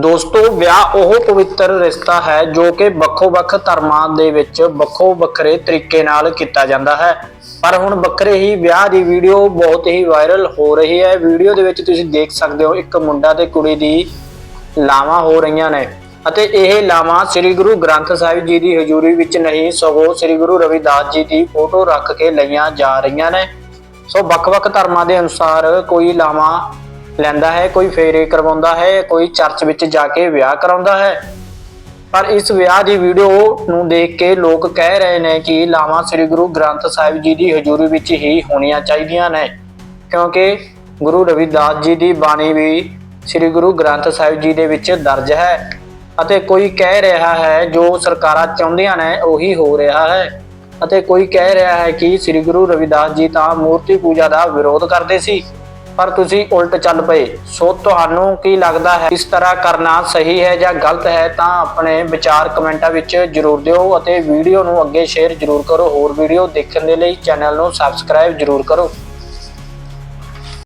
ਦੋਸਤੋ, ਵਿਆਹ ਉਹ ਪਵਿੱਤਰ ਰਿਸ਼ਤਾ ਹੈ ਜੋ ਕਿ ਵੱਖੋ-ਵੱਖ ਧਰਮਾਂ ਦੇ ਵਿੱਚ ਵੱਖੋ-ਵੱਖਰੇ ਤਰੀਕੇ ਨਾਲ ਕੀਤਾ ਜਾਂਦਾ ਹੈ। ਪਰ ਹੁਣ ਵੱਖਰੇ ਹੀ ਵਿਆਹ ਦੀ ਵੀਡੀਓ ਬਹੁਤ ਹੀ ਵਾਇਰਲ ਹੋ ਰਹੀ ਹੈ। ਵੀਡੀਓ ਦੇ ਵਿੱਚ ਤੁਸੀਂ ਦੇਖ ਸਕਦੇ ਹੋ, ਇੱਕ ਮੁੰਡਾ ਤੇ ਕੁੜੀ ਦੀ ਲਾਵਾਂ ਹੋ ਰਹੀਆਂ ਨੇ ਅਤੇ ਇਹ ਲਾਵਾਂ ਸ੍ਰੀ ਗੁਰੂ ਗ੍ਰੰਥ ਸਾਹਿਬ ਜੀ ਦੀ ਹਜ਼ੂਰੀ ਵਿੱਚ ਨਹੀਂ, ਸਗੋਂ ਸ੍ਰੀ ਗੁਰੂ ਰਵਿਦਾਸ ਜੀ ਦੀ ਫੋਟੋ ਰੱਖ ਕੇ ਲਈਆਂ ਜਾ ਰਹੀਆਂ ਨੇ। ਸੋ ਵੱਖ-ਵੱਖ ਧਰਮਾਂ ਦੇ ਅਨੁਸਾਰ ਕੋਈ ਲਾਵਾਂ ਲੈਂਦਾ ਹੈ, ਕੋਈ ਫੇਰੇ ਕਰਵਾਉਂਦਾ ਹੈ, ਕੋਈ ਚਰਚ ਵਿੱਚ ਜਾ ਕੇ ਵਿਆਹ ਕਰਾਉਂਦਾ ਹੈ। ਪਰ ਇਸ ਵਿਆਹ ਦੀ ਵੀਡੀਓ ਨੂੰ ਦੇਖ ਕੇ ਲੋਕ ਕਹਿ ਰਹੇ ਨੇ ਕਿ ਲਾਵਾਂ ਸ੍ਰੀ ਗੁਰੂ ਗ੍ਰੰਥ ਸਾਹਿਬ ਜੀ ਦੀ ਹਜ਼ੂਰੀ ਵਿੱਚ ਹੀ ਹੋਣੀਆਂ ਚਾਹੀਦੀਆਂ ਨੇ। ਕਿਉਂਕਿ ਗੁਰੂ ਰਵਿਦਾਸ ਜੀ ਦੀ ਬਾਣੀ ਵੀ ਸ੍ਰੀ ਗੁਰੂ ਗ੍ਰੰਥ ਸਾਹਿਬ ਜੀ ਦੇ ਵਿੱਚ ਦਰਜ ਹੈ ਅਤੇ ਕੋਈ ਕਹਿ ਰਿਹਾ ਹੈ, ਜੋ ਸਰਕਾਰਾਂ ਚਾਹੁੰਦੀਆਂ ਨੇ, ਉਹੀ ਹੋ ਰਿਹਾ ਹੈ। ਅਤੇ ਕੋਈ ਕਹਿ ਰਿਹਾ ਹੈ ਕਿ ਸ੍ਰੀ ਗੁਰੂ ਰਵਿਦਾਸ ਜੀ ਤਾਂ ਮੂਰਤੀ ਪੂਜਾ ਦਾ ਵਿਰੋਧ ਕਰਦੇ ਸੀ। ਪਰ ਤੁਸੀਂ ਉਲਟ ਚੱਲ ਪਏ। ਸੋ ਤੁਹਾਨੂੰ ਕੀ ਲੱਗਦਾ ਹੈ, ਇਸ ਤਰ੍ਹਾਂ ਕਰਨਾ ਸਹੀ ਹੈ ਜਾਂ ਗਲਤ ਹੈ, ਤਾਂ ਆਪਣੇ ਵਿਚਾਰ ਕਮੈਂਟਾਂ ਵਿੱਚ ਜਰੂਰ ਦਿਓ ਅਤੇ ਵੀਡੀਓ ਨੂੰ ਅੱਗੇ ਸ਼ੇਅਰ ਜਰੂਰ ਕਰੋ। ਹੋਰ ਵੀਡੀਓ ਦੇਖਣ ਦੇ ਲਈ ਚੈਨਲ ਨੂੰ ਸਬਸਕ੍ਰਾਈਬ ਜਰੂਰ ਕਰੋ।